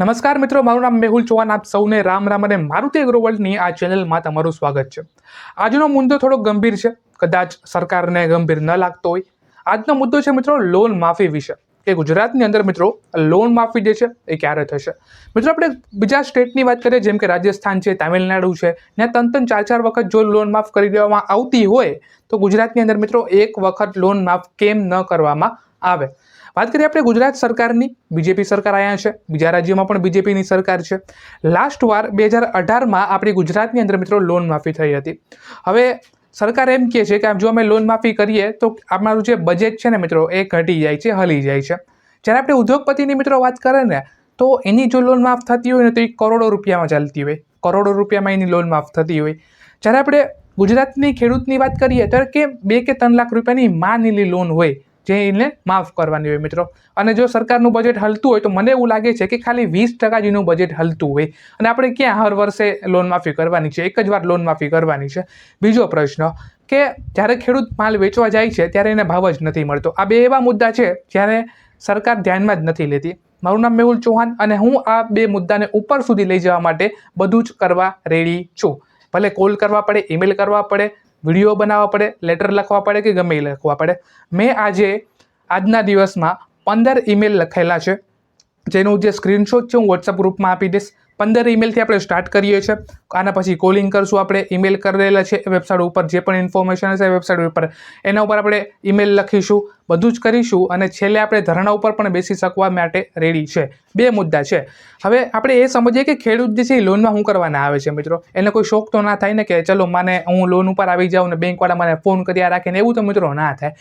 નમસ્કાર મિત્રો, મારું નામ મેહુલ ચૌહાણ. આપ સૌને રામ રામ અને મારુતિ એગ્રોવર્લ્ડની આ ચેનલમાં તમારું સ્વાગત છે. આજનો મુદ્દો થોડો ગંભીર છે. કદાચ સરકારને ગંભીર ન લાગતો હોય. આજનો મુદ્દો છે મિત્રો, લોન માફી વિશે. કે ગુજરાતની અંદર મિત્રો, લોન માફી જે છે, એ ક્યારે થશે? મિત્રો, આપણે બીજા સ્ટેટની વાત કરીએ, જેમ કે રાજસ્થાન છે, તામિલનાડુ છે, ત્યાં ત્રણ ત્રણ ચાર ચાર વખત જો લોન માફ કરી દેવામાં આવતી હોય, તો ગુજરાતની અંદર મિત્રો, એક વખત લોન માફ કેમ ન કરવામાં આવે? વાત કરીએ આપણે ગુજરાત સરકારની. બીજેપી સરકાર અહીંયા છે. બીજા રાજ્યોમાં પણ બીજેપીની સરકાર છે. લાસ્ટ વાર બે હજાર અઢારમાં આપણી ગુજરાતની અંદર મિત્રો લોન માફી થઈ હતી. હવે સરકાર એમ કહે છે કે જો અમે લોન માફી કરીએ તો અમારું જે બજેટ છે ને મિત્રો એ ઘટી જાય છે, હલી જાય છે. જ્યારે આપણે ઉદ્યોગપતિની મિત્રો વાત કરીએ ને, તો એની જો લોન માફ થતી હોય ને તો એ કરોડો રૂપિયામાં ચાલતી હોય. કરોડો રૂપિયામાં એની લોન માફ થતી હોય. જ્યારે આપણે ગુજરાતની ખેડૂતની વાત કરીએ, ત્યારે કે બે કે ત્રણ લાખ રૂપિયાની માનેલી લોન હોય? જે એને માફ કરવાની હોય મિત્રો. અને જો સરકારનું બજેટ હલતું હોય તો મને એવું લાગે છે કે ખાલી વીસ ટકા જેનું બજેટ હલતું હોય. અને આપણે ક્યાં હર વર્ષે લોન માફી કરવાની છે? એક જ વાર લોન માફી કરવાની છે. બીજો પ્રશ્ન, કે જ્યારે ખેડૂત માલ વેચવા જાય છે, ત્યારે એને ભાવ જ નથી મળતો. આ બે એવા મુદ્દા છે જ્યારે સરકાર ધ્યાનમાં જ નથી લેતી. મારું નામ મેહુલ ચૌહાણ અને હું આ બે મુદ્દાને ઉપર સુધી લઈ જવા માટે બધું જ કરવા રેડી છું. ભલે કોલ કરવા પડે ઈમેલ કરવા પડે વીડિયો બનાવવા પડે લેટર લખવા પડે કે ગમે એ લખવા પડે. મેં આજે, આજના દિવસમાં પંદર ઈમેલ લખેલા છે. જેનું જે સ્ક્રીનશોટ છે, હું વોટ્સઅપ ગ્રુપમાં આપી દઈશ. પંદર ઈમેલથી આપણે સ્ટાર્ટ કરીએ છીએ. આના પછી કોલિંગ કરશું આપણે. ઈમેલ કરેલા છે વેબસાઇટ ઉપર. જે પણ ઇન્ફોર્મેશન હશે વેબસાઇટ ઉપર. એના ઉપર આપણે ઈમેલ લખીશું. બધું જ કરીશું અને છેલ્લે આપણે ધરણા ઉપર પણ બેસી શકવા માટે રેડી છે. બે મુદ્દા છે. હવે આપણે એ સમજીએ કે ખેડૂત જે છે એ લોનમાં શું કરવાના આવે છે મિત્રો? એને કોઈ શોખ તો ના થાય ને કે ચલો મને હું લોન ઉપર આવી જાઉં ને બેંકવાળા મને ફોન કર્યા રાખે ને એવું તો મિત્રો ના થાય.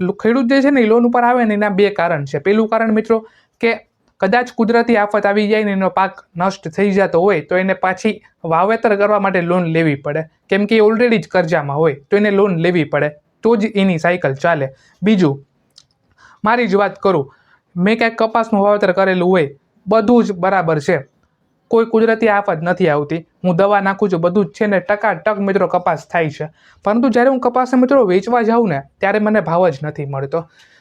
ખેડૂત જે છે ને એ લોન ઉપર આવે ને એના બે કારણ છે. પેલું કારણ મિત્રો કે કદાચ કુદરતી આફત આવી જાય ને એનો પાક નષ્ટ થઈ જતો હોય, તો એને પાછી વાવેતર કરવા માટે લોન લેવી પડે. કેમ કે એ ઓલરેડી જ કરજામાં હોય, તો એને લોન લેવી પડે. તો જ એની સાયકલ ચાલે. બીજું, મારી જ વાત કરું. મેં ક્યાંક કપાસનું વાવેતર કરેલું હોય, બધું જ બરાબર છે. કોઈ કુદરતી આફત નથી આવતી. હું દવા નાખું છું, બધું જ છે ને ટકા ટક મિત્રો કપાસ થાય છે. પરંતુ જ્યારે હું કપાસને મિત્રો વેચવા જાઉં ને, ત્યારે મને ભાવ જ નથી મળતો.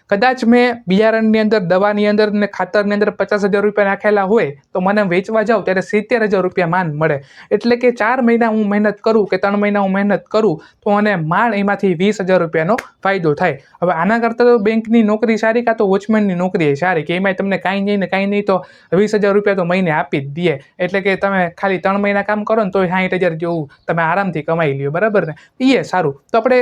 કદાચ મેં બિયારણની અંદર, દવાની અંદર ને ખાતરની અંદર પચાસ હજાર રૂપિયા નાખેલા હોય, તો મને વેચવા જાઉં ત્યારે સિત્તેર હજાર રૂપિયા માન મળે. એટલે કે ચાર મહિના હું મહેનત કરું કે ત્રણ મહિના હું મહેનત કરું, તો મને માણ એમાંથી વીસ હજાર રૂપિયાનો ફાયદો થાય. હવે આના કરતાં તો બેંકની નોકરી સારી કાં તો વોચમેનની નોકરી એ સારી? કે એમાં તમને કાંઈ નહીં ને કાંઈ નહીં તો વીસ હજાર રૂપિયા તો મહિને આપી જ દે એટલે કે તમે ખાલી ત્રણ મહિના કામ કરો ને તો સાઠ હજાર જેવું તમે આરામથી કમાઈ લ્યો. બરાબર ને? એ સારું. તો આપણે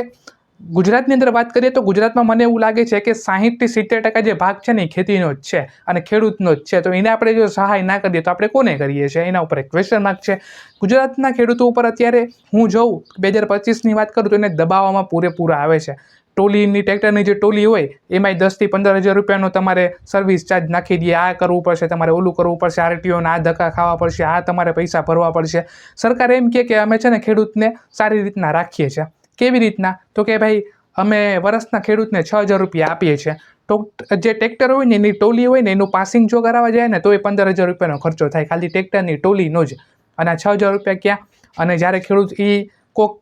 ગુજરાતની અંદર વાત કરીએ તો ગુજરાતમાં મને એવું લાગે છે કે સાહીઠથી સિત્તેર ટકા જે ભાગ છે ને એ ખેતીનો જ છે અને ખેડૂતનો જ છે. તો એને આપણે જો સહાય ના કરીએ તો આપણે કોને કરીએ છીએ? એના ઉપર એક ક્વેશ્ચન માર્ક છે. ગુજરાતના ખેડૂતો ઉપર અત્યારે હું જોઉં, બે હજાર પચીસની વાત કરું તો એને દબાવવામાં પૂરેપૂરા આવે છે. ટોલીની ટ્રેક્ટરની જે ટોલી હોય, એમાંય દસથી પંદર હજાર રૂપિયાનો તમારે સર્વિસ ચાર્જ નાખી દઈએ. આ કરવું પડશે, તમારે ઓલું કરવું પડશે, આરટીઓના આ ધક્કા ખાવા પડશે, આ તમારે પૈસા ભરવા પડશે. સરકાર એમ કહે કે અમે છે ને ખેડૂતને સારી રીતના રાખીએ છીએ. કેવી રીતના? તો કે ભાઈ, અમે વર્ષના ખેડૂતને છ હજાર રૂપિયા આપીએ છીએ. તો જે ટ્રેક્ટર હોય ને એની ટોલી હોય ને એનું પાસિંગ જો કરાવવા જાય ને તો એ પંદર હજાર રૂપિયાનો ખર્ચો થાય. ખાલી ટ્રેક્ટરની ટોલીનો જ. અને છ હજાર રૂપિયા ક્યાં? અને જ્યારે ખેડૂત એ કોક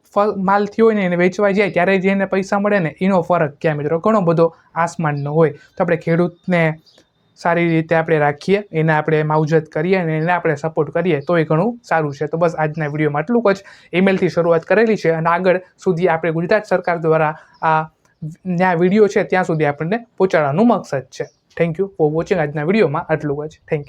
માલ થયો હોય ને એને વેચવા જાય, ત્યારે જે એને પૈસા મળે ને, એનો ફરક ક્યાં? મિત્રો, ઘણો બધો આસમાનનો હોય. તો આપણે ખેડૂતને સારી રીતે આપણે રાખીએ, એને આપણે માવજત કરીએ અને એને આપણે સપોર્ટ કરીએ તો એ ઘણું સારું છે. તો બસ આજના વિડીયોમાં આટલું જ. ઈમેલથી શરૂઆત કરેલી છે અને આગળ સુધી આપણે ગુજરાત સરકાર દ્વારા આ જ્યાં વીડિયો છે, ત્યાં સુધી આપણને પહોંચાડવાનું મકસદ છે. થેન્ક યુ ફોર વોચિંગ આજના વિડીયોમાં. આટલું જ. Thank you